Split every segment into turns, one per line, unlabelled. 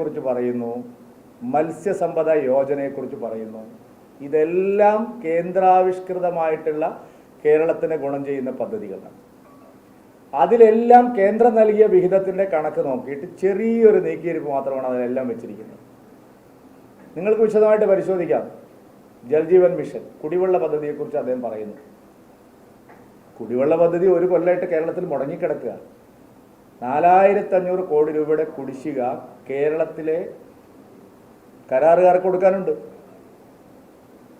യോജനയെക്കുറിച്ച് പറയുന്നു മത്സ്യസമ്പദ യോജനയെക്കുറിച്ച് പറയുന്നു. ഇതെല്ലാം കേന്ദ്രാവിഷ്കൃതമായിട്ടുള്ള കേരളത്തിന് ഗുണം ചെയ്യുന്ന പദ്ധതികളാണ്. അതിലെല്ലാം കേന്ദ്രം നൽകിയ വിഹിതത്തിന്റെ കണക്ക് നോക്കിയിട്ട് ചെറിയൊരു നീക്കിയിരിപ്പ് മാത്രമാണ് അതിലെല്ലാം വെച്ചിരിക്കുന്നത്. നിങ്ങൾക്ക് വിശദമായിട്ട് പരിശോധിക്കാം. ജൽജീവൻ മിഷൻ കുടിവെള്ള പദ്ധതിയെക്കുറിച്ച് അദ്ദേഹം പറയുന്നു. കുടിവെള്ള പദ്ധതി ഒരു കൊല്ലമായിട്ട് കേരളത്തിൽ മുടങ്ങിക്കിടക്കുക നാലായിരത്തി അഞ്ഞൂറ് കോടി രൂപയുടെ കുടിശ്ശിക കേരളത്തിലെ കരാറുകാർക്ക് കൊടുക്കാനുണ്ട്.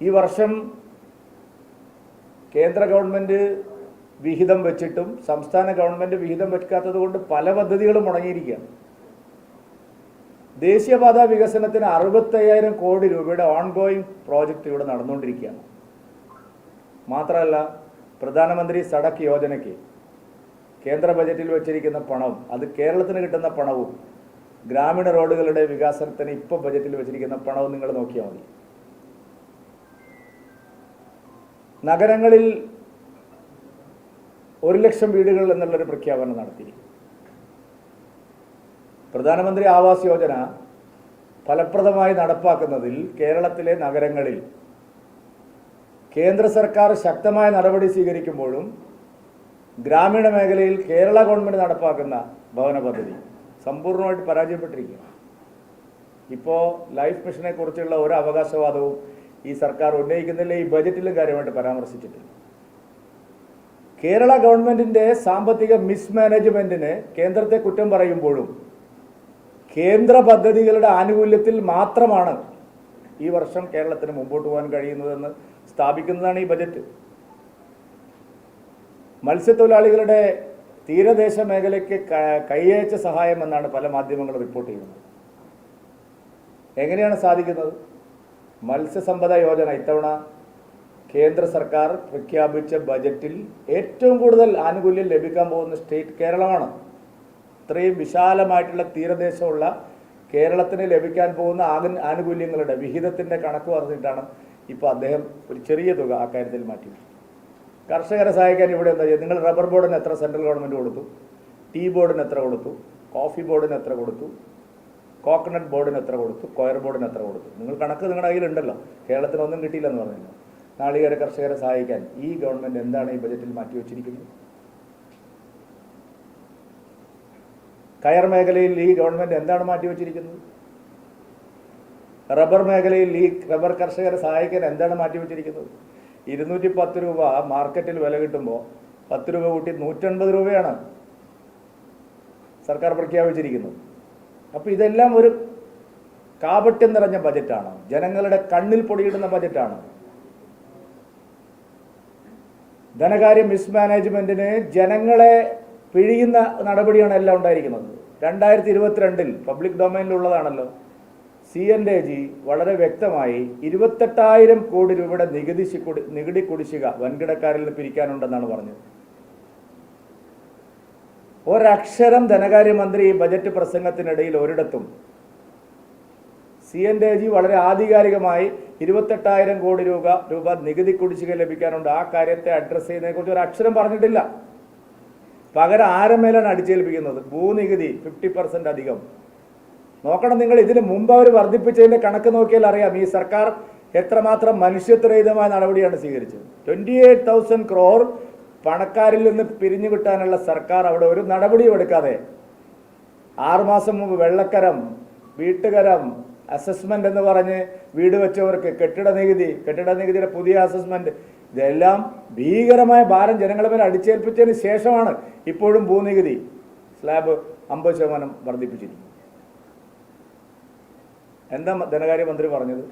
ഈ വർഷം കേന്ദ്ര ഗവൺമെന്റ് വിഹിതം വെച്ചിട്ടും സംസ്ഥാന ഗവൺമെന്റ് വിഹിതം വെക്കാത്തത് കൊണ്ട് പല പദ്ധതികളും മുടങ്ങിയിരിക്കുകയാണ്. ദേശീയപാത വികസനത്തിന് അറുപത്തയ്യായിരം കോടി രൂപയുടെ ഓൺഗോയിങ് പ്രോജക്റ്റ് ഇവിടെ നടന്നുകൊണ്ടിരിക്കുകയാണ്. മാത്രമല്ല പ്രധാനമന്ത്രി സടക്ക് യോജനയ്ക്ക് കേന്ദ്ര ബജറ്റിൽ വെച്ചിരിക്കുന്ന പണവും അത് കേരളത്തിന് കിട്ടുന്ന പണവും ഗ്രാമീണ റോഡുകളുടെ വികാസനത്തിന് ഇപ്പോൾ ബജറ്റിൽ വെച്ചിരിക്കുന്ന പണവും നിങ്ങൾ നോക്കിയാൽ മതി. നഗരങ്ങളിൽ ഒരു ലക്ഷം വീടുകൾ എന്നുള്ളൊരു പ്രഖ്യാപനം നടത്തി പ്രധാനമന്ത്രി ആവാസ് യോജന ഫലപ്രദമായി നടപ്പാക്കുന്നതിൽ കേരളത്തിലെ നഗരങ്ങളിൽ കേന്ദ്ര സർക്കാർ ശക്തമായ നടപടി സ്വീകരിക്കുമ്പോഴും ഗ്രാമീണ മേഖലയിൽ കേരള ഗവൺമെന്റ് നടപ്പാക്കുന്ന ഭവന പദ്ധതി സമ്പൂർണമായിട്ട് പരാജയപ്പെട്ടിരിക്കുകയാണ്. ഇപ്പോൾ ലൈഫ് മിഷനെ കുറിച്ചുള്ള ഒരു അവകാശവാദവും ഈ സർക്കാർ ഉന്നയിക്കുന്നില്ല ഈ ബജറ്റിലും കാര്യമായിട്ട് പരാമർശിച്ചിട്ടില്ല. കേരള ഗവൺമെന്റിന്റെ സാമ്പത്തിക മിസ്മാനേജ്മെന്റിന് കേന്ദ്രത്തെ കുറ്റം പറയുമ്പോഴും കേന്ദ്ര പദ്ധതികളുടെ ആനുകൂല്യത്തിൽ മാത്രമാണ് ഈ വർഷം കേരളത്തിന് മുമ്പോട്ട് പോകാൻ കഴിയുന്നതെന്ന് സ്ഥാപിക്കുന്നതാണ് ഈ ബജറ്റ്. മത്സ്യത്തൊഴിലാളികളുടെ തീരദേശ മേഖലയ്ക്ക് കൈയേച്ച സഹായം എന്നാണ് പല മാധ്യമങ്ങളും റിപ്പോർട്ട് ചെയ്യുന്നത്. എങ്ങനെയാണ് സാധിക്കുന്നത്? മത്സ്യസമ്പദ യോജന ഇത്തവണ കേന്ദ്ര സർക്കാർ പ്രഖ്യാപിച്ച ബജറ്റിൽ ഏറ്റവും കൂടുതൽ ആനുകൂല്യം ലഭിക്കാൻ പോകുന്ന സ്റ്റേറ്റ് കേരളമാണ്. ഇത്രയും വിശാലമായിട്ടുള്ള തീരദേശമുള്ള കേരളത്തിന് ലഭിക്കാൻ പോകുന്ന ആനുകൂല്യങ്ങളുടെ വിഹിതത്തിന്റെ കണക്ക് പറഞ്ഞിട്ടാണ് ഇപ്പോൾ അദ്ദേഹം ഒരു ചെറിയ തുക ആ കാര്യത്തിൽ മാറ്റി കർഷകരെ സഹായിക്കാൻ ഇവിടെ എന്താ ചെയ്യുക? നിങ്ങൾ റബ്ബർ ബോർഡിന് എത്ര സെൻട്രൽ ഗവൺമെന്റ് കൊടുത്തു? ടീ ബോർഡിന് എത്ര കൊടുത്തു? കോഫി ബോർഡിന് എത്ര കൊടുത്തു? കോക്കനട്ട് ബോർഡിന് എത്ര കൊടുത്തു? കൊയർ ബോർഡിന് എത്ര കൊടുത്തു? നിങ്ങൾ കണക്ക് നിങ്ങളുടെ കയ്യിലുണ്ടല്ലോ. കേരളത്തിന് ഒന്നും കിട്ടിയില്ലെന്ന് പറഞ്ഞില്ല. നാളികേര കർഷകരെ സഹായിക്കാൻ ഈ ഗവൺമെന്റ് എന്താണ് ഈ ബജറ്റിൽ മാറ്റിവെച്ചിരിക്കുന്നത് കയർ മേഖലയിൽ ഈ ഗവൺമെന്റ് എന്താണ് മാറ്റിവെച്ചിരിക്കുന്നത് റബ്ബർ മേഖലയിൽ ഈ റബ്ബർ കർഷകരെ സഹായിക്കാൻ എന്താണ് മാറ്റിവെച്ചിരിക്കുന്നത് ഇരുന്നൂറ്റി പത്ത് രൂപ മാർക്കറ്റിൽ വില കിട്ടുമ്പോൾ പത്ത് രൂപ കൂട്ടി നൂറ്റൻപത് രൂപയാണ് സർക്കാർ പ്രഖ്യാപിച്ചിരിക്കുന്നത്. അപ്പോൾ ഇതെല്ലാം ഒരു കാപട്യം നിറഞ്ഞ ബജറ്റാണ്. ജനങ്ങളുടെ കണ്ണിൽ പൊടിയിടുന്ന ബജറ്റാണ്. ധനകാര്യ മിസ്മാനേജ്മെന്റിന് ജനങ്ങളെ പിഴിയുന്ന നടപടിയാണ് എല്ലാം ഉണ്ടായിരിക്കുന്നത്. രണ്ടായിരത്തി ഇരുപത്തിരണ്ടിൽ പബ്ലിക് ഡൊമൈനിലുള്ളതാണല്ലോ. സി എൻ ഡെ ജി വളരെ വ്യക്തമായി ഇരുപത്തെട്ടായിരം കോടി രൂപയുടെ നികുതി നികുതി കുടിശ്ശിക വൻകിടക്കാരിൽ നിന്ന് പിരിക്കാനുണ്ടെന്നാണ് പറഞ്ഞത്. ഒരക്ഷരം ധനകാര്യമന്ത്രി ഈ ബജറ്റ് പ്രസംഗത്തിനിടയിൽ ഒരിടത്തും സി എൻ ഡെ ജി വളരെ ആധികാരികമായി ഇരുപത്തെട്ടായിരം കോടി രൂപ രൂപ നികുതി കുടിശ്ശിക ലഭിക്കാനുണ്ട്. ആ കാര്യത്തെ അഡ്രസ്സ് ചെയ്യുന്നതിനെക്കുറിച്ച് ഒരു അക്ഷരം പറഞ്ഞിട്ടില്ല. പകരം ആരമേലാണ് അടിച്ചേൽപ്പിക്കുന്നത്? ഭൂനികുതി ഫിഫ്റ്റി പെർസെന്റ് അധികം. നോക്കണം നിങ്ങൾ ഇതിന് മുമ്പ് അവർ വർദ്ധിപ്പിച്ചതിന്റെ കണക്ക് നോക്കിയാൽ അറിയാം ഈ സർക്കാർ എത്രമാത്രം മനുഷ്യത്വരഹിതമായ നടപടിയാണ് സ്വീകരിച്ചത്. ട്വന്റി എയ്റ്റ് തൗസൻഡ് ക്രോർ പണക്കാരിൽ നിന്ന് പിരിഞ്ഞു കിട്ടാനുള്ള സർക്കാർ അവിടെ ഒരു നടപടിയും എടുക്കാതെ ആറുമാസം മുമ്പ് വെള്ളക്കരം വീട്ടുകരം അസസ്മെന്റ് എന്ന് പറഞ്ഞ് വീട് വെച്ചവർക്ക് കെട്ടിട നികുതി കെട്ടിട നികുതിയുടെ പുതിയ അസസ്മെന്റ് ഇതെല്ലാം ഭീകരമായ ഭാരം ജനങ്ങളുടെ മേലെ അടിച്ചേൽപ്പിച്ചതിന് ശേഷമാണ് ഇപ്പോഴും ഭൂനികുതി സ്ലാബ് അമ്പത് ശതമാനം വർദ്ധിപ്പിച്ചിരിക്കുന്നത്. എന്താ ധനകാര്യമന്ത്രി പറഞ്ഞത്?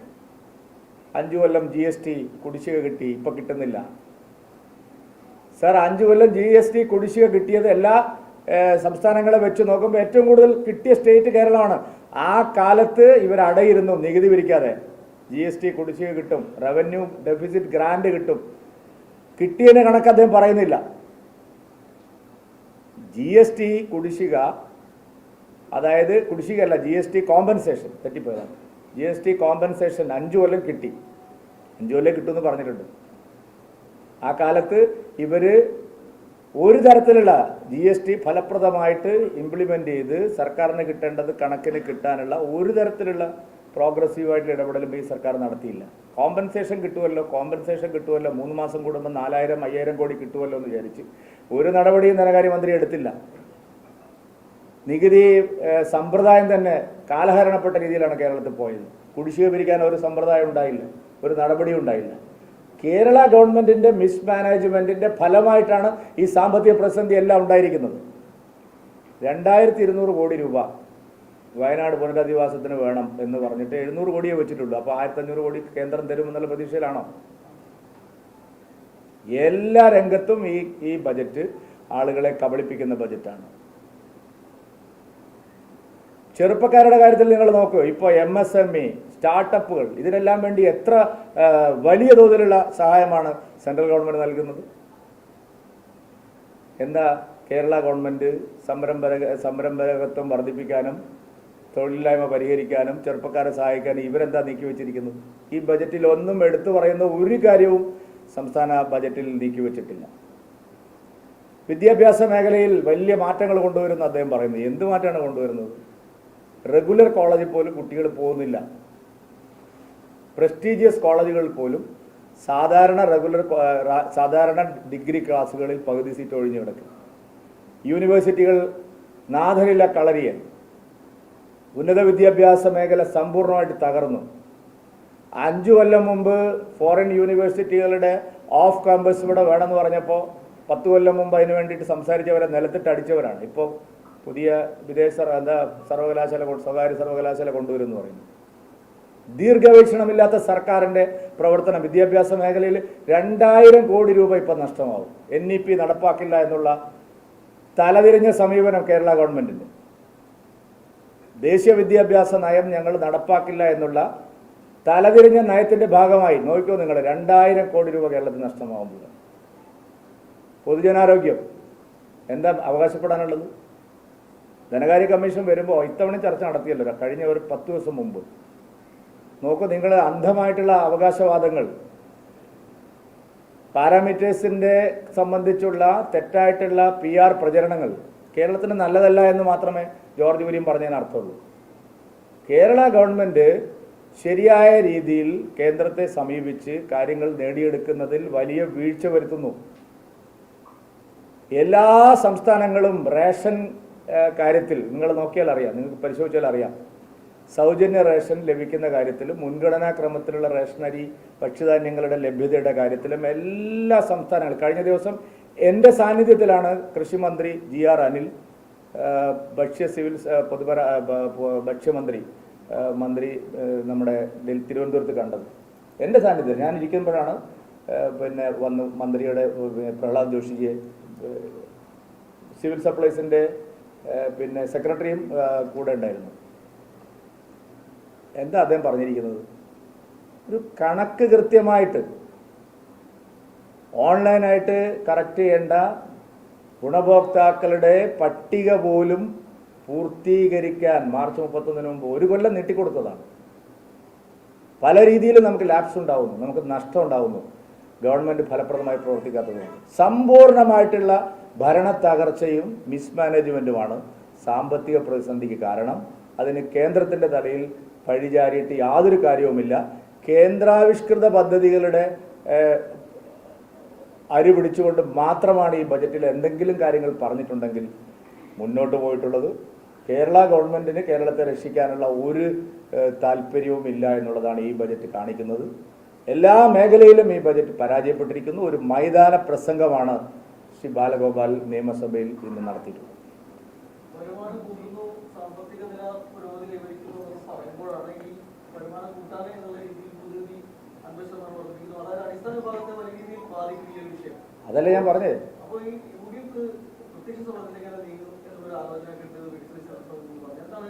അഞ്ചു കൊല്ലം ജി എസ് ടി കുടിശ്ശിക കിട്ടി ഇപ്പൊ കിട്ടുന്നില്ല. സാർ അഞ്ചു കൊല്ലം ജി എസ് ടി കുടിശ്ശിക കിട്ടിയത് എല്ലാ സംസ്ഥാനങ്ങളെ വെച്ച് നോക്കുമ്പോൾ ഏറ്റവും കൂടുതൽ കിട്ടിയ സ്റ്റേറ്റ് കേരളമാണ്. ആ കാലത്ത് ഇവർ അടയിരുന്നു നികുതി പിരിക്കാതെ. ജി എസ് ടി കുടിശ്ശിക കിട്ടും റവന്യൂ ഡെഫിസിറ്റ് ഗ്രാൻഡ് കിട്ടും. കിട്ടിയതിന് കണക്ക് അദ്ദേഹം പറയുന്നില്ല. ജി എസ് ടി കുടിശ്ശിക അതായത് കുടിശ്ശികയല്ല ജി എസ് ടി കോമ്പൻസേഷൻ തെറ്റിപ്പോയതാണ്. ജി എസ് ടി കോമ്പൻസേഷൻ അഞ്ചു കൊല്ലം കിട്ടി. അഞ്ചു കൊല്ലം കിട്ടുമെന്ന് പറഞ്ഞിട്ടുണ്ട്. ആ കാലത്ത് ഇവർ ഒരു തരത്തിലുള്ള ജി എസ് ടി ഫലപ്രദമായിട്ട് ഇംപ്ലിമെന്റ് ചെയ്ത് സർക്കാരിന് കിട്ടേണ്ടത് കണക്കിന് കിട്ടാനുള്ള ഒരു തരത്തിലുള്ള പ്രോഗ്രസീവായിട്ടുള്ള ഇടപെടലും ഈ സർക്കാർ നടത്തിയില്ല. കോമ്പൻസേഷൻ കിട്ടുമല്ലോ കോമ്പൻസേഷൻ കിട്ടുമല്ലോ മൂന്ന് മാസം കൂടുമ്പോൾ നാലായിരം അയ്യായിരം കോടി കിട്ടുമല്ലോ എന്ന് വിചാരിച്ച് ഒരു നടപടിയും ധനകാര്യമന്ത്രി എടുത്തില്ല. നികുതി സമ്പ്രദായം തന്നെ കാലഹരണപ്പെട്ട രീതിയിലാണ് കേരളത്തിൽ പോയത്. കുടിശ്ശിക പിരിക്കാൻ ഒരു സമ്പ്രദായം ഉണ്ടായില്ല ഒരു നടപടി ഉണ്ടായില്ല. കേരള ഗവൺമെന്റിന്റെ മിസ്മാനേജ്മെന്റിന്റെ ഫലമായിട്ടാണ് ഈ സാമ്പത്തിക പ്രതിസന്ധി എല്ലാം ഉണ്ടായിരിക്കുന്നത്. രണ്ടായിരത്തി ഇരുന്നൂറ് കോടി രൂപ വയനാട് പുനരധിവാസത്തിന് വേണം എന്ന് പറഞ്ഞിട്ട് എഴുന്നൂറ് കോടിയേ വെച്ചിട്ടുള്ളൂ. അപ്പോൾ ആയിരത്തി അഞ്ഞൂറ് കോടി കേന്ദ്രം തരുമെന്നുള്ള പ്രതീക്ഷയിലാണോ? എല്ലാ രംഗത്തും ഈ ഈ ബജറ്റ് ആളുകളെ കബളിപ്പിക്കുന്ന ബജറ്റാണ്. ചെറുപ്പക്കാരുടെ കാര്യത്തിൽ നിങ്ങൾ നോക്കൂ. ഇപ്പോൾ എം എസ് എം ഇ സ്റ്റാർട്ടപ്പുകൾ ഇതിനെല്ലാം വേണ്ടി എത്ര വലിയ തോതിലുള്ള സഹായമാണ് സെൻട്രൽ ഗവൺമെന്റ് നൽകുന്നത്? എന്താ കേരള ഗവൺമെന്റ് സംരംഭര സംരംഭകത്വം വർദ്ധിപ്പിക്കാനും തൊഴിലില്ലായ്മ പരിഹരിക്കാനും ചെറുപ്പക്കാരെ സഹായിക്കാനും ഇവരെന്താ നീക്കി വെച്ചിരിക്കുന്നത് ഈ ബജറ്റിൽ ഒന്നും എടുത്തു പറയുന്ന ഒരു കാര്യവും സംസ്ഥാന ബജറ്റിൽ നീക്കി വെച്ചിട്ടില്ല വിദ്യാഭ്യാസ മേഖലയിൽ വലിയ മാറ്റങ്ങൾ കൊണ്ടുവരുന്ന അദ്ദേഹം പറയുന്നത് എന്ത് മാറ്റമാണ് കൊണ്ടുവരുന്നത്? റെഗുലർ കോളേജിൽ പോലും കുട്ടികൾ പോകുന്നില്ല. പ്രസ്റ്റീജിയസ് കോളേജുകളിൽ പോലും സാധാരണ റെഗുലർ സാധാരണ ഡിഗ്രി ക്ലാസ്സുകളിൽ പകുതി സീറ്റ് ഒഴിഞ്ഞു കിടക്കും. യൂണിവേഴ്സിറ്റികൾ നാഥരില്ല കളരിയൻ ഉന്നത വിദ്യാഭ്യാസ മേഖല സമ്പൂർണമായിട്ട് തകർന്നു. അഞ്ചു കൊല്ലം മുമ്പ് ഫോറിൻ യൂണിവേഴ്സിറ്റികളുടെ ഓഫ് ക്യാമ്പസ് ഇവിടെ വേണമെന്ന് പറഞ്ഞപ്പോൾ പത്ത് കൊല്ലം മുമ്പ് അതിന് വേണ്ടിയിട്ട് സംസാരിച്ചവരെ നിലത്തിട്ട് അടിച്ചവരാണ് ഇപ്പോൾ പുതിയ വിദേശ എന്താ സർവകലാശാല സ്വകാര്യ സർവകലാശാല കൊണ്ടുവരുമെന്ന് പറയുന്നു. ദീർഘവീക്ഷണമില്ലാത്ത സർക്കാരിന്റെ പ്രവർത്തനം വിദ്യാഭ്യാസ മേഖലയിൽ രണ്ടായിരം കോടി രൂപ ഇപ്പം നഷ്ടമാവും. എൻ ഇ പി നടപ്പാക്കില്ല എന്നുള്ള തലതിരിഞ്ഞ സമീപനം കേരള ഗവൺമെന്റിന്റെ ദേശീയ വിദ്യാഭ്യാസ നയം ഞങ്ങൾ നടപ്പാക്കില്ല എന്നുള്ള തലതിരിഞ്ഞ നയത്തിന്റെ ഭാഗമായി നോക്കിയോ നിങ്ങൾ രണ്ടായിരം കോടി രൂപ കേരളത്തിൽ നഷ്ടമാവുമ്പോൾ പൊതുജനാരോഗ്യം എന്താ അവകാശപ്പെടാനുള്ളത്? ധനകാര്യ കമ്മീഷൻ വരുമ്പോൾ ഇത്തവണ ചർച്ച നടത്തിയല്ലോ കഴിഞ്ഞ ഒരു പത്ത് ദിവസം മുമ്പ്. നോക്കൂ നിങ്ങൾ അന്ധമായിട്ടുള്ള അവകാശവാദങ്ങൾ പാരാമീറ്റേഴ്സിന്റെ സംബന്ധിച്ചുള്ള തെറ്റായിട്ടുള്ള പി ആർ പ്രചരണങ്ങൾ കേരളത്തിന് നല്ലതല്ല എന്ന് മാത്രമേ ജോർജ് വില്യം പറഞ്ഞതിന് അർത്ഥമുള്ളൂ. കേരള ഗവൺമെന്റ് ശരിയായ രീതിയിൽ കേന്ദ്രത്തെ സമീപിച്ച് കാര്യങ്ങൾ നേടിയെടുക്കുന്നതിൽ വലിയ വീഴ്ച വരുത്തുന്നു. എല്ലാ സംസ്ഥാനങ്ങളും റേഷൻ കാര്യത്തിൽ നിങ്ങൾ നോക്കിയാൽ അറിയാം നിങ്ങൾക്ക് പരിശോധിച്ചാൽ അറിയാം. സൗജന്യ റേഷൻ ലഭിക്കുന്ന കാര്യത്തിലും മുൻഗണനാക്രമത്തിലുള്ള റേഷൻ അരി ഭക്ഷ്യധാന്യങ്ങളുടെ ലഭ്യതയുടെ കാര്യത്തിലും എല്ലാ സംസ്ഥാനങ്ങളും കഴിഞ്ഞ ദിവസം എന്റെ സാന്നിധ്യത്തിലാണ് കൃഷിമന്ത്രി ജി ആർ അനിൽ ഭക്ഷ്യ സിവിൽ പൊതുപര ഭക്ഷ്യമന്ത്രി മന്ത്രി നമ്മുടെ തിരുവനന്തപുരത്ത് കണ്ടത്. എന്റെ സാന്നിധ്യം ഞാൻ ഇരിക്കുമ്പോഴാണ് പിന്നെ വന്ന് മന്ത്രിയുടെ പ്രഹ്ലാദ് ജോഷിജിയെ സിവിൽ സപ്ലൈസിന്റെ പിന്നെ സെക്രട്ടറിയും കൂടെ ഉണ്ടായിരുന്നു. എന്താ അദ്ദേഹം പറഞ്ഞിരിക്കുന്നത്? ഒരു കണക്ക് കൃത്യമായിട്ട് ഓൺലൈനായിട്ട് കറക്റ്റ് ചെയ്യേണ്ട ഗുണഭോക്താക്കളുടെ പട്ടിക പോലും പൂർത്തീകരിക്കാൻ മാർച്ച് മുപ്പത്തൊന്നിന് മുമ്പ് ഒരു കൊല്ലം നീട്ടിക്കൊടുത്തതാണ്. പല രീതിയിലും നമുക്ക് ലാപ്സ് ഉണ്ടാവുന്നു. നമുക്ക് നഷ്ടം ഉണ്ടാവുന്നു. ഗവൺമെന്റ് ഫലപ്രദമായി പ്രവർത്തിക്കാത്തത് സമ്പൂർണമായിട്ടുള്ള ഭരണ തകർച്ചയും മിസ്മാനേജ്മെന്റുമാണ് സാമ്പത്തിക പ്രതിസന്ധിക്ക് കാരണം. അതിന് കേന്ദ്രത്തിന്റെ തലയിൽ പഴിചാരിയിട്ട് യാതൊരു കാര്യവുമില്ല. കേന്ദ്രാവിഷ്കൃത പദ്ധതികളുടെ അരി പിടിച്ചുകൊണ്ട് മാത്രമാണ് ഈ ബജറ്റിൽ എന്തെങ്കിലും കാര്യങ്ങൾ പറഞ്ഞിട്ടുണ്ടെങ്കിൽ മുന്നോട്ട് പോയിട്ടുള്ളത്. കേരള ഗവൺമെന്റിന് കേരളത്തെ രക്ഷിക്കാനുള്ള ഒരു താല്പര്യവും ഇല്ല എന്നുള്ളതാണ് ഈ ബജറ്റ് കാണിക്കുന്നത്. എല്ലാ മേഖലയിലും ഈ ബജറ്റ് പരാജയപ്പെട്ടിരിക്കുന്നു. ഒരു മൈതാന പ്രസംഗമാണ് ശ്രീ ബാലഗോപാൽ നിയമസഭയിൽ ഇന്ന് നടത്തിയിട്ടുള്ളത് അതല്ല ഞാൻ
പറഞ്ഞേ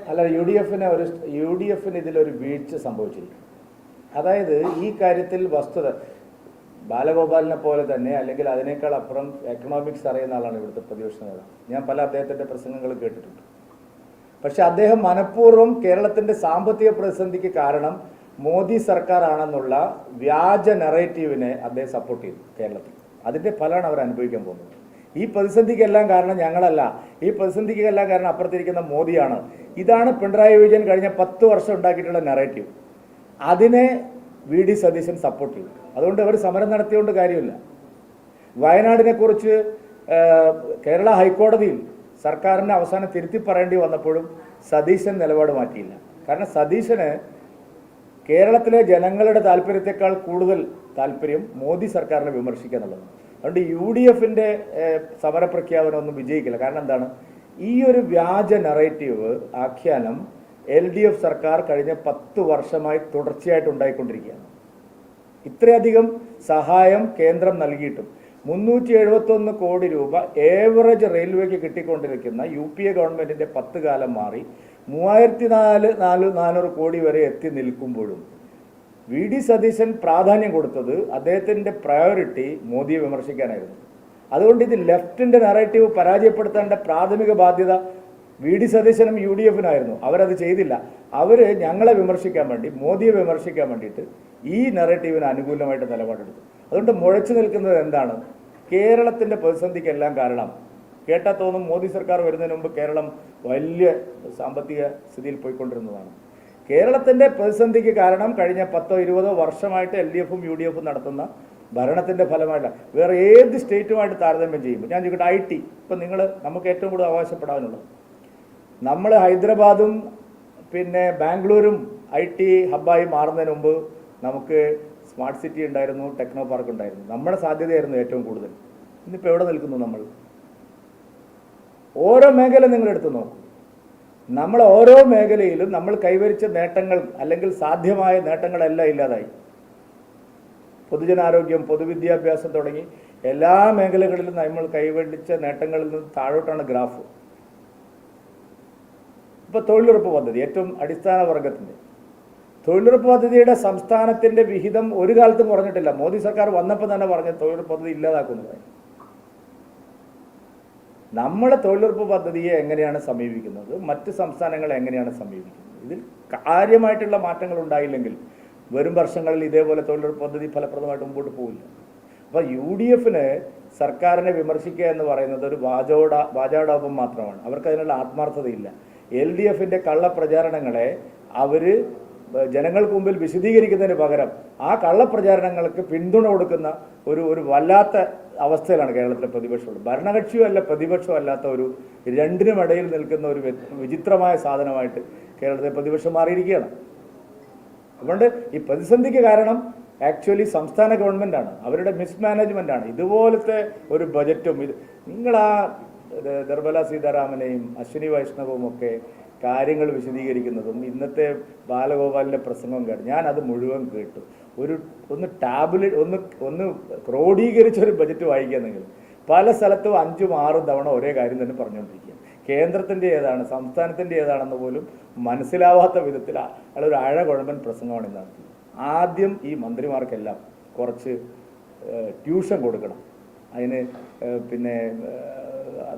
അല്ല യു ഡി എഫിന് ഒരു യു ഡി എഫിന് ഇതിലൊരു വീഴ്ച സംഭവിച്ചിരിക്കും അതായത് ഈ കാര്യത്തിൽ വസ്തുത ബാലഗോപാലിനെ പോലെ തന്നെ അല്ലെങ്കിൽ അതിനേക്കാൾ അപ്പുറം എക്കണോമിക്സ് അറിയുന്ന ആളാണ് ഇവിടുത്തെ പ്രതിപക്ഷ നേതാവ്. ഞാൻ പല അദ്ദേഹത്തിന്റെ പ്രസംഗങ്ങൾ കേട്ടിട്ടുണ്ട്. പക്ഷെ അദ്ദേഹം മനഃപൂർവം കേരളത്തിന്റെ സാമ്പത്തിക പ്രതിസന്ധിക്ക് കാരണം മോദി സർക്കാരാണെന്നുള്ള വ്യാജ നെറേറ്റീവിനെ അദ്ദേഹം സപ്പോർട്ട് ചെയ്തു കേരളത്തിൽ. അതിന്റെ ഫലമാണ് അവർ അനുഭവിക്കാൻ പോകുന്നത്. ഈ പ്രതിസന്ധിക്കെല്ലാം കാരണം ഞങ്ങളല്ല. ഈ പ്രതിസന്ധിക്കെല്ലാം കാരണം അപ്പുറത്തിരിക്കുന്ന മോദിയാണ്. ഇതാണ് പിണറായി വിജയൻ കഴിഞ്ഞ പത്ത് വർഷം ഉണ്ടാക്കിയിട്ടുള്ള നെറേറ്റീവ് അതിനെ വി ഡി സതീശൻ സപ്പോർട്ട് ചെയ്തു. അതുകൊണ്ട് അവർ സമരം നടത്തിയോണ്ട് കാര്യമില്ല. വയനാടിനെ കുറിച്ച് കേരള ഹൈക്കോടതിയിൽ സർക്കാരിനെ അവസാനം തിരുത്തി പറയേണ്ടി വന്നപ്പോഴും സതീശൻ നിലപാട് മാറ്റിയില്ല. കാരണം സതീശന് കേരളത്തിലെ ജനങ്ങളുടെ താല്പര്യത്തെക്കാൾ കൂടുതൽ താല്പര്യം മോദി സർക്കാരിനെ വിമർശിക്കുക എന്നുള്ളതാണ് അതുകൊണ്ട് യു ഡി എഫിന്റെ സമരപ്രഖ്യാപനം ഒന്നും വിജയിക്കില്ല. കാരണം എന്താണ്? ഈ ഒരു വ്യാജ നറേറ്റീവ് ആഖ്യാനം എൽ ഡി എഫ് സർക്കാർ കഴിഞ്ഞ പത്ത് വർഷമായി തുടർച്ചയായിട്ട് ഉണ്ടായിക്കൊണ്ടിരിക്കുകയാണ് ഇത്രയധികം സഹായം കേന്ദ്രം നൽകിയിട്ടും മുന്നൂറ്റി എഴുപത്തൊന്ന് കോടി രൂപ ഏവറേജ് റെയിൽവേക്ക് കിട്ടിക്കൊണ്ടിരിക്കുന്ന യു പി എ ഗവൺമെന്റിന്റെ പത്ത് കാലം മാറി മൂവായിരത്തി നാല് നാല് നാനൂറ് കോടി വരെ എത്തി നിൽക്കുമ്പോഴും വി ഡി സതീശൻ പ്രാധാന്യം കൊടുത്തത് അദ്ദേഹത്തിന്റെ പ്രയോറിറ്റി മോദിയെ വിമർശിക്കാനായിരുന്നു. അതുകൊണ്ട് ഇത് ലെഫ്റ്റിന്റെ നറേറ്റീവ് പരാജയപ്പെടുത്തേണ്ട പ്രാഥമിക ബാധ്യത വി ഡി സതീശനും യു ഡി എഫിനായിരുന്നു. അവരത് ചെയ്തില്ല. അവർ ഞങ്ങളെ വിമർശിക്കാൻ വേണ്ടി മോദിയെ വിമർശിക്കാൻ വേണ്ടിയിട്ട് ഈ നെറേറ്റീവിന് അനുകൂലമായിട്ട് നിലപാടെടുത്തു. അതുകൊണ്ട് മുഴച്ചു നിൽക്കുന്നത് എന്താണ്? കേരളത്തിന്റെ പ്രതിസന്ധിക്കെല്ലാം കാരണം. കേട്ടാൽ തോന്നും മോദി സർക്കാർ വരുന്നതിന് മുമ്പ് കേരളം വലിയ സാമ്പത്തിക സ്ഥിതിയിൽ പോയിക്കൊണ്ടിരുന്നതാണ്. കേരളത്തിന്റെ പ്രതിസന്ധിക്ക് കാരണം കഴിഞ്ഞ പത്തോ ഇരുപതോ വർഷമായിട്ട് എൽ ഡി എഫും യു ഡി എഫും നടത്തുന്ന ഭരണത്തിന്റെ ഫലമായിട്ട് വേറെ ഏത് സ്റ്റേറ്റുമായിട്ട് താരതമ്യം ചെയ്യുമ്പോൾ ഞാൻ ചോദിക്കട്ടെ ഐ ടി ഇപ്പം നിങ്ങൾ നമുക്ക് ഏറ്റവും കൂടുതൽ അവകാശപ്പെടാനുള്ളത്? നമ്മൾ ഹൈദരാബാദും പിന്നെ ബാംഗ്ലൂരും ഐ ടി ഹബ്ബായി മാറുന്നതിന് മുമ്പ് നമുക്ക് സ്മാർട്ട് സിറ്റി ഉണ്ടായിരുന്നു ടെക്നോ പാർക്ക് ഉണ്ടായിരുന്നു. നമ്മുടെ സാധ്യതയായിരുന്നു ഏറ്റവും കൂടുതൽ. ഇന്നിപ്പോൾ എവിടെ നിൽക്കുന്നു നമ്മൾ? ഓരോ മേഖല നിങ്ങൾ എടുത്തു നോക്കൂ. നമ്മൾ ഓരോ മേഖലയിലും നമ്മൾ കൈവരിച്ച നേട്ടങ്ങൾ അല്ലെങ്കിൽ സാധ്യമായ നേട്ടങ്ങളെല്ലാം ഇല്ലാതായി. പൊതുജനാരോഗ്യം പൊതുവിദ്യാഭ്യാസം തുടങ്ങി എല്ലാ മേഖലകളിലും നമ്മൾ കൈവരിച്ച നേട്ടങ്ങളിൽ നിന്ന് താഴോട്ടാണ് ഗ്രാഫ്. ഇപ്പോൾ തൊഴിലുറപ്പ് പദ്ധതി ഏറ്റവും അടിസ്ഥാന വർഗത്തിന്റെ തൊഴിലുറപ്പ് പദ്ധതിയുടെ സംസ്ഥാനത്തിന്റെ വിഹിതം ഒരു കാലത്തും കുറഞ്ഞിട്ടില്ല. മോദി സർക്കാർ വന്നപ്പോൾ തന്നെ പറഞ്ഞ തൊഴിലുറപ്പ് പദ്ധതി ഇല്ലാതാക്കുന്നതായി നമ്മളെ തൊഴിലുറപ്പ് പദ്ധതിയെ എങ്ങനെയാണ് സമീപിക്കുന്നത്? മറ്റ് സംസ്ഥാനങ്ങളെ എങ്ങനെയാണ് സമീപിക്കുന്നത്? ഇതിൽ കാര്യമായിട്ടുള്ള മാറ്റങ്ങൾ ഉണ്ടായില്ലെങ്കിൽ വരും വർഷങ്ങളിൽ ഇതേപോലെ തൊഴിലുറപ്പ് പദ്ധതി ഫലപ്രദമായിട്ട് മുമ്പോട്ട് പോകില്ല അപ്പോൾ യു ഡി എഫിന് സർക്കാരിനെ വിമർശിക്കുക എന്ന് പറയുന്നത് ഒരു വാചോട വാചാടോപം മാത്രമാണ്. അവർക്ക് അതിനുള്ള ആത്മാർത്ഥതയില്ല. എൽ ഡി എഫിന്റെ കള്ളപ്രചാരണങ്ങളെ അവർ ജനങ്ങൾക്ക് മുമ്പിൽ വിശദീകരിക്കുന്നതിന് പകരം ആ കള്ളപ്രചാരണങ്ങൾക്ക് പിന്തുണ കൊടുക്കുന്ന ഒരു ഒരു വല്ലാത്ത അവസ്ഥയിലാണ് കേരളത്തിലെ പ്രതിപക്ഷമുള്ളത് ഭരണകക്ഷിയോ അല്ല പ്രതിപക്ഷമോ അല്ലാത്ത ഒരു രണ്ടിനും ഇടയിൽ നിൽക്കുന്ന ഒരു വിചിത്രമായ സാധനമായിട്ട് കേരളത്തിലെ പ്രതിപക്ഷം മാറിയിരിക്കുകയാണ്. അതുകൊണ്ട് ഈ പ്രതിസന്ധിക്ക് കാരണം ആക്ച്വലി സംസ്ഥാന ഗവൺമെന്റാണ്. അവരുടെ മിസ്മാനേജ്മെന്റ് ആണ് ഇതുപോലത്തെ ഒരു ബജറ്റും ഇത് നിങ്ങളാ നിർമ്മല സീതാരാമനെയും അശ്വിനി വൈഷ്ണവും ഒക്കെ കാര്യങ്ങൾ വിശദീകരിക്കുന്നതും ഇന്നത്തെ ബാലഗോപാലിന്റെ പ്രസംഗം കേട്ടു. ഞാൻ അത് മുഴുവൻ കേട്ടു. ഒരു ഒന്ന് ടാബ്ലറ്റ് ഒന്ന് ഒന്ന് ക്രോഡീകരിച്ച ഒരു ബജറ്റ് വായിക്കുകയാണെങ്കിൽ പല സ്ഥലത്തും അഞ്ചും ആറും തവണ ഒരേ കാര്യം തന്നെ പറഞ്ഞുകൊണ്ടിരിക്കുക കേന്ദ്രത്തിന്റെ ഏതാണ് സംസ്ഥാനത്തിന്റെ ഏതാണെന്ന് പോലും മനസ്സിലാവാത്ത വിധത്തിൽ ഒരു അഴ കുഴമ്പൻ പ്രസംഗമാണ് ഇന്ന് നടത്തിയത്. ആദ്യം ഈ മന്ത്രിമാർക്കെല്ലാം കുറച്ച് ട്യൂഷൻ കൊടുക്കണം. അതിന് പിന്നെ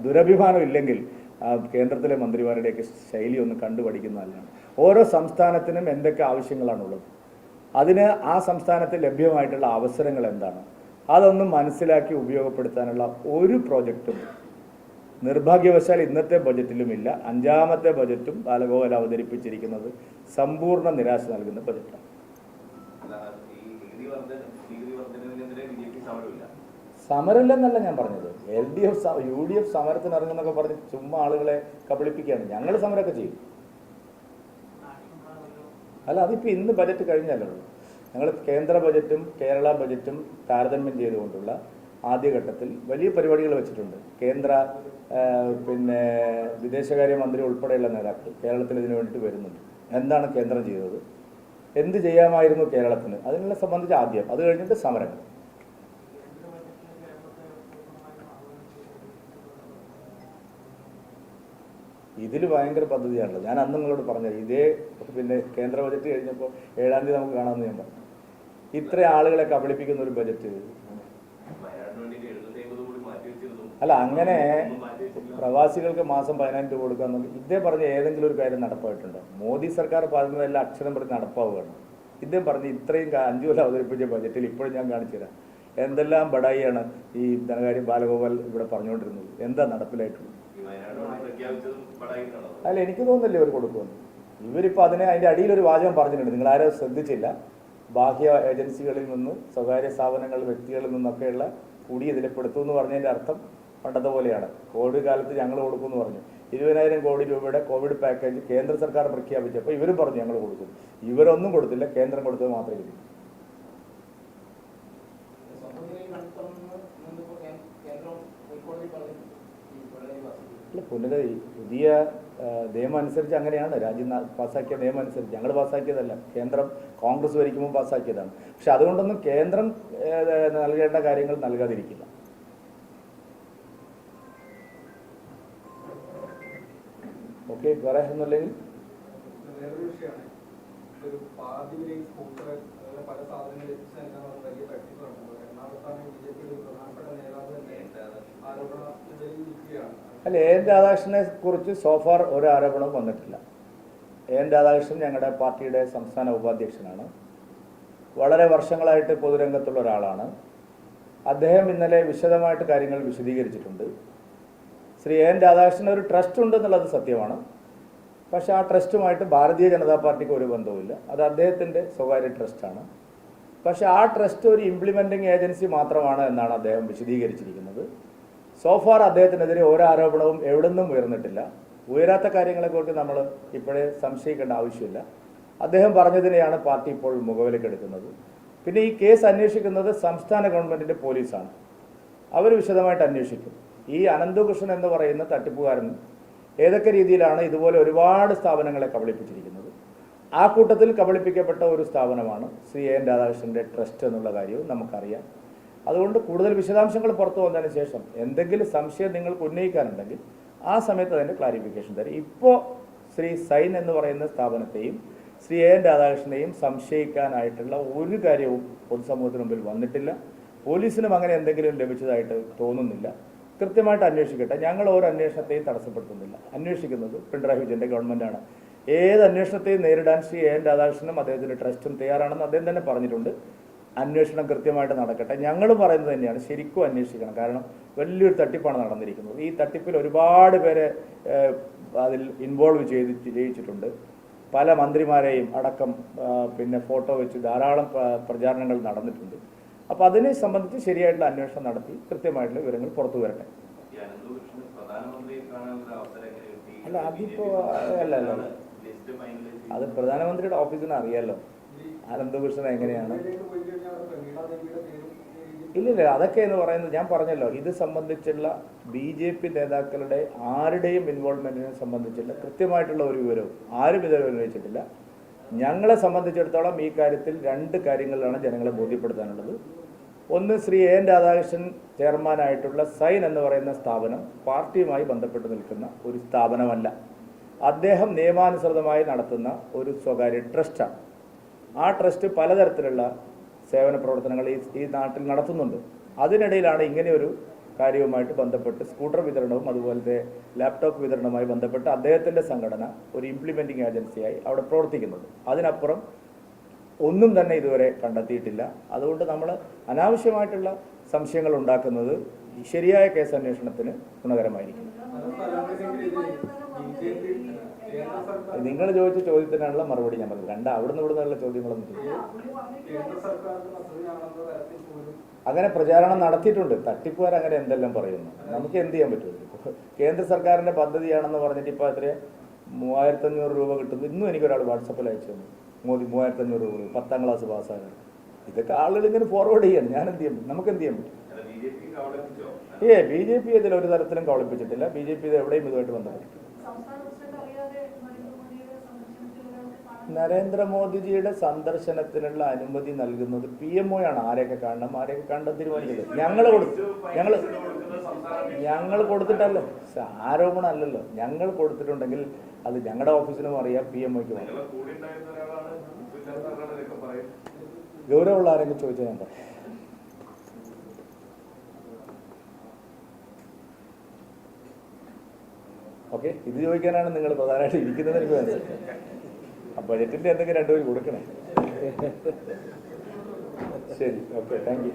ദുരഭിമാനം ഇല്ലെങ്കിൽ കേന്ദ്രത്തിലെ മന്ത്രിമാരുടെയൊക്കെ ശൈലി ഒന്ന് കണ്ടുപഠിക്കുന്ന നല്ലതാണ്. ഓരോ സംസ്ഥാനത്തിനും എന്തൊക്കെ ആവശ്യങ്ങളാണുള്ളത്? അതിന് ആ സംസ്ഥാനത്ത് ലഭ്യമായിട്ടുള്ള അവസരങ്ങൾ എന്താണ്? അതൊന്നും മനസ്സിലാക്കി ഉപയോഗപ്പെടുത്താനുള്ള ഒരു പ്രോജക്റ്റും നിർഭാഗ്യവശാൽ ഇന്നത്തെ ബജറ്റിലുമില്ല അഞ്ചാമത്തെ ബജറ്റും ബാലഗോപാൽ അവതരിപ്പിച്ചിരിക്കുന്നത് സമ്പൂർണ നിരാശ നൽകുന്ന ബജറ്റാണ്
അല്ല, ഈ നികുതി വർധന നികുതി വർധനവിനെതിരെ ബി ജെ പി സമരമില്ല
സമരമില്ലെന്നല്ല ഞാൻ പറഞ്ഞത്. L D F U D F സമരത്തിന് ഇറങ്ങുന്നൊക്കെ പറഞ്ഞ് ചുമ്മാ ആളുകളെ കബളിപ്പിക്കുകയാണ്. ഞങ്ങൾ സമരമൊക്കെ ചെയ്യും. അല്ല അതിപ്പോൾ ഇന്ന് ബജറ്റ് കഴിഞ്ഞല്ലോ ഞങ്ങൾ കേന്ദ്ര ബജറ്റും കേരള ബജറ്റും താരതമ്യം ചെയ്തുകൊണ്ടുള്ള ആദ്യഘട്ടത്തിൽ വലിയ പരിപാടികൾ വെച്ചിട്ടുണ്ട്. കേന്ദ്ര പിന്നെ വിദേശകാര്യ മന്ത്രി ഉൾപ്പെടെയുള്ള നേതാക്കൾ കേരളത്തിൽ ഇതിനു വേണ്ടിയിട്ട് വരുന്നുണ്ട്. എന്താണ് കേന്ദ്രം ചെയ്തത്? എന്ത് ചെയ്യാമായിരുന്നു കേരളത്തിന്? അതിനെ സംബന്ധിച്ച് ആദ്യം. അത് കഴിഞ്ഞിട്ട് സമരങ്ങൾ. ഇതിൽ ഭയങ്കര പദ്ധതിയാണല്ലോ. ഞാൻ അന്ന് നിങ്ങളോട് പറഞ്ഞത് ഇതേ പിന്നെ കേന്ദ്ര ബജറ്റ് കഴിഞ്ഞപ്പോൾ ഏഴാം തീയതി നമുക്ക് കാണാമെന്ന് ഞാൻ പറഞ്ഞു. ഇത്ര ആളുകളെ കബളിപ്പിക്കുന്ന ഒരു ബജറ്റ് അല്ല അങ്ങനെ പ്രവാസികൾക്ക് മാസം പതിനായിരം രൂപ കൊടുക്കാന്ന് ഇദ്ദേഹം പറഞ്ഞ ഏതെങ്കിലും ഒരു കാര്യം നടപ്പായിട്ടുണ്ടോ? മോദി സർക്കാർ പറഞ്ഞതെല്ലാം അക്ഷരം പറഞ്ഞ് നടപ്പാവുകയാണ്. ഇദ്ദേഹം പറഞ്ഞ് ഇത്രയും അഞ്ചു കൊല്ലം അവതരിപ്പിച്ച ബജറ്റിൽ ഇപ്പോഴും ഞാൻ കാണിച്ചു തരാം. എന്തെല്ലാം ബടായിയാണ് ഈ ധനകാര്യം ബാലഗോപാൽ ഇവിടെ പറഞ്ഞുകൊണ്ടിരുന്നത്? എന്താ നടപ്പിലായിട്ടുള്ളത്? അല്ല എനിക്ക് തോന്നുന്നില്ല ഇവർ കൊടുക്കുമെന്ന് ഇവരിപ്പോൾ അതിനെ അതിന്റെ ഒരു വാചകം പറഞ്ഞിട്ടുണ്ട്. നിങ്ങൾ ആരും ശ്രദ്ധിച്ചില്ല. ബാഹ്യ ഏജൻസികളിൽ നിന്ന് സ്വകാര്യ സ്ഥാപനങ്ങൾ വ്യക്തികളിൽ നിന്നൊക്കെയുള്ള കൂടി ഇതിൽ പെടുത്തും എന്ന് പറഞ്ഞതിന്റെ അർത്ഥം പണ്ടത്തെ പോലെയാണ്. കോവിഡ് കാലത്ത് ഞങ്ങൾ കൊടുക്കുമെന്ന് പറഞ്ഞു. ഇരുപതിനായിരം കോടി രൂപയുടെ കോവിഡ് പാക്കേജ് കേന്ദ്ര സർക്കാർ പ്രഖ്യാപിച്ചപ്പോൾ ഇവരും പറഞ്ഞു ഞങ്ങൾ കൊടുക്കും. ഇവരൊന്നും കൊടുത്തില്ല കേന്ദ്രം കൊടുത്തത് മാത്രമേ കിട്ടി അല്ല പുനര പുതിയ നിയമം അനുസരിച്ച് അങ്ങനെയാണ്. രാജ്യം പാസ്സാക്കിയ നിയമം അനുസരിച്ച് ഞങ്ങൾ പാസ്സാക്കിയതല്ല. കേന്ദ്രം കോൺഗ്രസ് ഭരിക്കുമ്പോൾ പാസ്സാക്കിയതാണ്. പക്ഷെ അതുകൊണ്ടൊന്നും കേന്ദ്രം നൽകേണ്ട കാര്യങ്ങൾ നൽകാതിരിക്കില്ല. ഓക്കെ വേറെ ഒന്നുമില്ലെങ്കിൽ?
പല സാധനങ്ങൾ വലിയ തട്ടിപ്പ് എറണാകുളത്താണ് ബി ജെ പിയുടെ പ്രധാനപ്പെട്ട നേതാവ് തന്നെ ആരോപണ നിലയിൽ നിൽക്കുകയാണ്
അല്ല എ എൻ രാധാകൃഷ്ണനെ കുറിച്ച് സോഫാർ ഒരു ആരോപണവും വന്നിട്ടില്ല. എ എൻ രാധാകൃഷ്ണൻ ഞങ്ങളുടെ പാർട്ടിയുടെ സംസ്ഥാന ഉപാധ്യക്ഷനാണ്. വളരെ വർഷങ്ങളായിട്ട് പൊതുരംഗത്തുള്ള ഒരാളാണ്. അദ്ദേഹം ഇന്നലെ വിശദമായിട്ട് കാര്യങ്ങൾ വിശദീകരിച്ചിട്ടുണ്ട്. ശ്രീ എൻ രാധാകൃഷ്ണൻ ഒരു ട്രസ്റ്റ് ഉണ്ടെന്നുള്ളത് സത്യമാണ്. പക്ഷേ ആ ട്രസ്റ്റുമായിട്ട് ഭാരതീയ ജനതാ പാർട്ടിക്ക് ഒരു ബന്ധവുമില്ല. അത് അദ്ദേഹത്തിന്റെ സ്വകാര്യ ട്രസ്റ്റാണ് പക്ഷേ ആ ട്രസ്റ്റ് ഒരു ഇംപ്ലിമെന്റിംഗ് ഏജൻസി മാത്രമാണ് എന്നാണ് അദ്ദേഹം വിശദീകരിച്ചിരിക്കുന്നത്. സോഫാർ അദ്ദേഹത്തിനെതിരെ ഒരു ആരോപണവും എവിടുന്നും ഉയർന്നിട്ടില്ല. ഉയരാത്ത കാര്യങ്ങളെക്കുറിച്ച് നമ്മൾ ഇപ്പോഴേ സംശയിക്കേണ്ട ആവശ്യമില്ല. അദ്ദേഹം പറഞ്ഞതിനെയാണ് പാർട്ടി ഇപ്പോൾ മുഖവിലക്കെടുക്കുന്നത് പിന്നെ ഈ കേസ് അന്വേഷിക്കുന്നത് സംസ്ഥാന ഗവൺമെന്റിന്റെ പോലീസാണ്. അവർ വിശദമായിട്ട് അന്വേഷിക്കും. ഈ അനന്തകൃഷ്ണൻ എന്ന് പറയുന്ന തട്ടിപ്പുകാരൻ ഏതൊക്കെ രീതിയിലാണ് ഇതുപോലെ ഒരുപാട് സ്ഥാപനങ്ങളെ കബളിപ്പിച്ചിരിക്കുന്നത്? ആ കൂട്ടത്തിൽ കബളിപ്പിക്കപ്പെട്ട ഒരു സ്ഥാപനമാണ് ശ്രീ എൻ. രാധാകൃഷ്ണന്റെ ട്രസ്റ്റ് എന്നുള്ള കാര്യവും നമുക്കറിയാം. അതുകൊണ്ട് കൂടുതൽ വിശദാംശങ്ങൾ പുറത്തു വന്നതിന് ശേഷം എന്തെങ്കിലും സംശയം നിങ്ങൾക്ക് ഉന്നയിക്കാനുണ്ടെങ്കിൽ ആ സമയത്ത് അതിന്റെ ക്ലാരിഫിക്കേഷൻ തരും. ഇപ്പോൾ ശ്രീ സൈൻ എന്ന് പറയുന്ന സ്ഥാപനത്തെയും ശ്രീ എ എൻ രാധാകൃഷ്ണനെയും സംശയിക്കാനായിട്ടുള്ള ഒരു കാര്യവും പൊതുസമൂഹത്തിന് മുമ്പിൽ വന്നിട്ടില്ല. പോലീസിനും അങ്ങനെ എന്തെങ്കിലും ലഭിച്ചതായിട്ട് തോന്നുന്നില്ല. കൃത്യമായിട്ട് അന്വേഷിക്കട്ടെ. ഞങ്ങൾ ഓരോ അന്വേഷണത്തെയും തടസ്സപ്പെടുത്തുന്നില്ല. അന്വേഷിക്കുന്നത് പിണറായി വിജയന്റെ ഗവൺമെന്റാണ്. ഏത് അന്വേഷണത്തെയും നേരിടാൻ ശ്രീ എ എൻ രാധാകൃഷ്ണനും അദ്ദേഹത്തിന്റെ ട്രസ്റ്റും തയ്യാറാണെന്ന് അദ്ദേഹം തന്നെ പറഞ്ഞിട്ടുണ്ട്. അന്വേഷണം കൃത്യമായിട്ട് നടക്കട്ടെ. ഞങ്ങൾ പറയുന്നത് തന്നെയാണ് ശരിക്കും അന്വേഷിക്കണം. കാരണം വലിയൊരു തട്ടിപ്പാണ് നടന്നിരിക്കുന്നത്. ഈ തട്ടിപ്പിൽ ഒരുപാട് പേരെ അതിൽ ഇൻവോൾവ് ചെയ്ത് ചെയ്യിച്ചിട്ടുണ്ട് പല മന്ത്രിമാരെയും അടക്കം പിന്നെ ഫോട്ടോ വെച്ച് ധാരാളം പ്രചാരണങ്ങൾ നടന്നിട്ടുണ്ട്. അപ്പോൾ അതിനെ സംബന്ധിച്ച് ശരിയായിട്ടുള്ള അന്വേഷണം നടത്തി കൃത്യമായിട്ടുള്ള വിവരങ്ങൾ പുറത്തു വരട്ടെ. അല്ല, അതിപ്പോ അല്ല, അല്ല, അത് പ്രധാനമന്ത്രിയുടെ ഓഫീസിന് അറിയാലോ. അനന്തകൃഷ്ണൻ എങ്ങനെയാണ്? ഇല്ലില്ല അതൊക്കെ എന്ന് പറയുന്നത് ഞാൻ പറഞ്ഞല്ലോ ഇത് സംബന്ധിച്ചുള്ള ബി ജെ പി നേതാക്കളുടെ ആരുടെയും ഇൻവോൾവ്മെന്റിനെ സംബന്ധിച്ചുള്ള കൃത്യമായിട്ടുള്ള ഒരു വിവരവും ആരും ഇതുവരെ ഉന്നയിച്ചിട്ടില്ല. ഞങ്ങളെ സംബന്ധിച്ചിടത്തോളം ഈ കാര്യത്തിൽ രണ്ട് കാര്യങ്ങളിലാണ് ജനങ്ങളെ ബോധ്യപ്പെടുത്താനുള്ളത്. ഒന്ന് ശ്രീ എ എൻ രാധാകൃഷ്ണൻ ചെയർമാനായിട്ടുള്ള സൈൻ എന്ന് പറയുന്ന സ്ഥാപനം പാർട്ടിയുമായി ബന്ധപ്പെട്ട് നിൽക്കുന്ന ഒരു സ്ഥാപനമല്ല. അദ്ദേഹം നിയമാനുസൃതമായി നടത്തുന്ന ഒരു സ്വകാര്യ ട്രസ്റ്റാണ്. ആ ട്രസ്റ്റ് പലതരത്തിലുള്ള സേവന പ്രവർത്തനങ്ങൾ ഈ ഈ നാട്ടിൽ നടത്തുന്നുണ്ട്. അതിനിടയിലാണ് ഇങ്ങനെയൊരു കാര്യവുമായിട്ട് ബന്ധപ്പെട്ട് സ്കൂട്ടർ വിതരണവും അതുപോലത്തെ ലാപ്ടോപ്പ് വിതരണവുമായി ബന്ധപ്പെട്ട് അദ്ദേഹത്തിന്റെ സംഘടന ഒരു ഇംപ്ലിമെന്റിംഗ് ഏജൻസിയായി അവിടെ പ്രവർത്തിക്കുന്നുണ്ട്. അതിനപ്പുറം ഒന്നും തന്നെ ഇതുവരെ കണ്ടെത്തിയിട്ടില്ല. അതുകൊണ്ട് നമ്മൾ അനാവശ്യമായിട്ടുള്ള സംശയങ്ങൾ ഉണ്ടാക്കുന്നത് ശരിയായ കേസ് അന്വേഷണത്തിന് ഗുണകരമായിരിക്കും. നിങ്ങൾ ചോദിച്ച ചോദ്യത്തിനുള്ള മറുപടി ഞാൻ പറഞ്ഞു രണ്ട് അവിടുന്ന് ഇവിടുന്നുള്ള ചോദ്യങ്ങളൊന്നും അങ്ങനെ പ്രചാരണം നടത്തിയിട്ടുണ്ട്. തട്ടിപ്പുകാർ അങ്ങനെ എന്തെല്ലാം പറയുന്നു? നമുക്ക് എന്ത് ചെയ്യാൻ പറ്റുമോ കേന്ദ്ര സർക്കാരിന്റെ പദ്ധതിയാണെന്ന് പറഞ്ഞിട്ട് ഇപ്പൊ എത്ര മൂവായിരത്തി അഞ്ഞൂറ് രൂപ കിട്ടുന്നു. ഇന്നും എനിക്കൊരാൾ വാട്സപ്പിൽ അയച്ചു തന്നു. മോദി മൂവായിരത്തി അഞ്ഞൂറ് രൂപ പത്താം ക്ലാസ് പാസ്സാകാൻ. ഇതൊക്കെ ആളുകൾ ഇങ്ങനെ ഫോർവേഡ് ചെയ്യാൻ. ഞാൻ എന്ത് ചെയ്യാൻ പറ്റും? നമുക്ക് എന്ത് ചെയ്യാൻ പറ്റും? ഏ ബി ജെ പി ഇതിൽ ഒരു തരത്തിലും കവളിപ്പിച്ചിട്ടില്ല ബി ജെ പി ഇത് എവിടെയും ഇതുമായിട്ട് ബന്ധപ്പെട്ടിട്ടില്ല. നരേന്ദ്രമോദിജിയുടെ സന്ദർശനത്തിനുള്ള അനുമതി നൽകുന്നത് പി എം ആണ് ആരെയൊക്കെ കാണണം? ആരെയൊക്കെ കണ്ടെന്ന് തീരുമാനിക്കുന്നത് ഞങ്ങൾ കൊടുത്തു ഞങ്ങൾ ഞങ്ങൾ കൊടുത്തിട്ടല്ലോ? ആരോപണം അല്ലല്ലോ ഞങ്ങൾ കൊടുത്തിട്ടുണ്ടെങ്കിൽ അത് ഞങ്ങളുടെ ഓഫീസിനും അറിയാം പി എം
പറയുന്നത്.
ഗൗരവമുള്ള ആരെങ്കിലും ചോദിച്ചാൽ ഞാൻ പറയാം. ഓക്കെ ഇത് ചോദിക്കാനാണ് നിങ്ങൾ പ്രധാനമായിട്ട് ഇരിക്കുന്നത് എനിക്ക് മനസ്സിലായി. ആ ബജറ്റിന്റെ എന്തെങ്കിലും രണ്ടുപേരും കൊടുക്കണേ? ശരി ഓക്കെ താങ്ക് യു